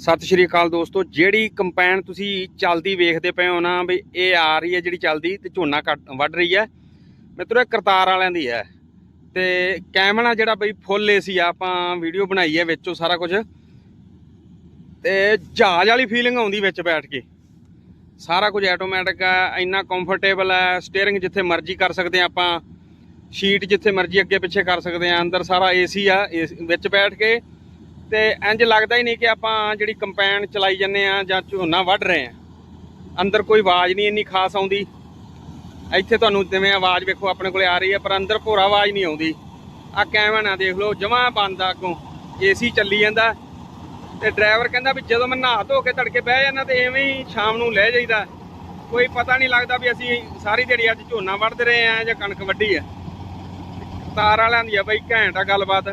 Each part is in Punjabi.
ਸਤਿ ਸ਼੍ਰੀ ਅਕਾਲ ਦੋਸਤੋ, ਜਿਹੜੀ ਕੰਪੈਨ ਤੁਸੀਂ ਚੱਲਦੀ ਵੇਖਦੇ ਪਏ ਹੋ ਨਾ ਵੀ ਇਹ ਆ ਰਹੀ ਹੈ ਜਿਹੜੀ ਚੱਲਦੀ ਤੇ ਝੋਨਾ ਕੱਟ- ਵੱਢ ਰਹੀ ਹੈ। ਮਿੱਤਰੋ, ਇਹ ਕਰਤਾਰ ਵਾਲਿਆਂ ਦੀ ਹੈ ਤੇ ਕੈਮਰਾ ਜਿਹੜਾ ਬਈ ਫੁੱਲ ਏਸੀ ਆ, ਆਪਾਂ ਵੀਡੀਓ ਬਣਾਈ ਹੈ ਵਿੱਚੋਂ ਸਾਰਾ ਕੁਝ। ਤੇ ਜਹਾਜ਼ ਵਾਲੀ ਫੀਲਿੰਗ ਆਉਂਦੀ ਵਿੱਚ ਬੈਠ ਕੇ। ਸਾਰਾ ਕੁਝ ਆਟੋਮੈਟਿਕ ਹੈ, ਇੰਨਾ ਕੰਫਰਟੇਬਲ ਹੈ ਸਟੀਅਰਿੰਗ ਜਿੱਥੇ ਮਰਜ਼ੀ ਕਰ ਸਕਦੇ ਆ ਆਪਾਂ ਸ਼ੀਟ ਜਿੱਥੇ ਮਰਜ਼ੀ ਅੱਗੇ ਪਿੱਛੇ ਕਰ ਸਕਦੇ ਆ ਅੰਦਰ ਸਾਰਾ ਏਸੀ ਆ AC ਵਿੱਚ ਬੈਠ ਕੇ ਤੇ ਇੰਜ ਲੱਗਦਾ ਹੀ ਨਹੀਂ ਕਿ ਆਪਾਂ ਜਿਹੜੀ ਕੰਪੈਨ ਚਲਾਈ ਜੰਨੇ ਆ ਜਾਂ ਝੋਨਾ ਵੱਢ ਰਹੇ ਆ ਅੰਦਰ ਕੋਈ ਆਵਾਜ਼ ਨਹੀਂ ਇੰਨੀ ਖਾਸ ਆਉਂਦੀ। ਇੱਥੇ ਤੁਹਾਨੂੰ ਜਿਵੇਂ ਆਵਾਜ਼ ਵੇਖੋ ਆਪਣੇ ਕੋਲੇ ਆ ਰਹੀ ਹੈ, ਪਰ ਅੰਦਰ ਭੋਰਾ ਆਵਾਜ਼ ਨਹੀਂ ਆਉਂਦੀ। ਆ ਕੈਮਨ ਨਾ ਦੇਖ ਲਓ, ਜਮਾ ਬੰਦ ਆ ਅੱਗੋਂ। ਏਸੀ ਚੱਲੀ ਜਾਂਦਾ। ਤੇ ਡਰਾਈਵਰ ਕਹਿੰਦਾ ਵੀ ਜਦੋਂ ਮੈਂ ਨਹਾ ਧੋ ਕੇ ਤੜਕੇ ਬਹਿ ਜਾਂਦਾ ਤੇ ਐਵੇਂ ਹੀ ਸ਼ਾਮ ਨੂੰ ਲੈ ਜਾਈਦਾ। ਕੋਈ ਪਤਾ ਨਹੀਂ ਲੱਗਦਾ ਵੀ ਅਸੀਂ ਸਾਰੀ ਦਿਹਾੜੀ ਅੱਜ ਝੋਨਾ ਵੱਢਦੇ ਰਹੇ ਆ ਜਾਂ ਕਣਕ ਵੱਢੀ ਆ ਤਾਰ ਵਾਲਿਆਂ ਦੀ ਆ ਬਈ, ਘੈਂਟ ਆ ਗੱਲਬਾਤ।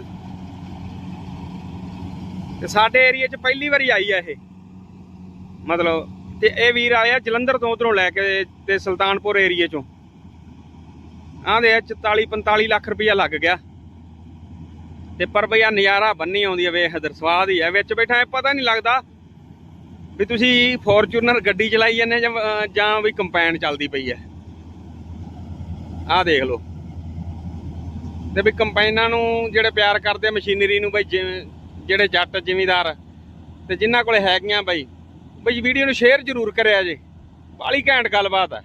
ਤੇ ਸਾਡੇ ਏਰੀਆ 'ਚ ਪਹਿਲੀ ਵਾਰੀ ਆਈ ਆ ਇਹ। ਮਤਲਬ ਤੇ ਇਹ ਵੀਰ ਆਇਆ ਜਲੰਧਰ ਤੋਂ ਉਧਰੋਂ ਲੈ ਕੇ ਤੇ ਸੁਲਤਾਨਪੁਰ ਏਰੀਏ 'ਚੋਂ। ਆਂਦੇ 44 45 ਲੱਖ ਰੁਪਇਆ ਲੱਗ ਗਿਆ। ਤੇ ਪਰ ਬਈ ਆ ਨਜ਼ਾਰਾ ਬੰਨੀ ਆਉਂਦੀ ਆ, ਵੇਖ ਇਧਰ ਸਵਾਦ ਹੀ ਆ। ਵਿੱਚ ਬੈਠਾ ਪਤਾ ਨਹੀਂ ਲੱਗਦਾ ਵੀ ਤੁਸੀਂ ਫੋਰਚੂਨਰ ਗੱਡੀ ਚਲਾਈ ਜਾਂਦੇ ਜਾਂ ਵੀ ਕੰਪੈਨ ਚੱਲਦੀ ਪਈ ਹੈ ਆਹ ਦੇਖ ਲਓ। ਤੇ ਵੀ ਕੰਪਾਈਨਾਂ ਨੂੰ ਜਿਹੜੇ ਪਿਆਰ ਕਰਦੇ ਮਸ਼ੀਨਰੀ ਨੂੰ ਬਈ ਜਿਵੇਂ ਜਿਹੜੇ ਜੱਟ ਜ਼ਿਮੀਦਾਰ ਤੇ ਜਿਨ੍ਹਾਂ ਕੋਲੇ ਹੈਗੀਆਂ ਬਾਈ, ਬਈ ਵੀਡੀਓ ਨੂੰ ਸ਼ੇਅਰ ਜ਼ਰੂਰ ਕਰਿਆ ਜੇ। ਬਾਲੀ ਘੈਂਟ ਗੱਲਬਾਤ ਹੈ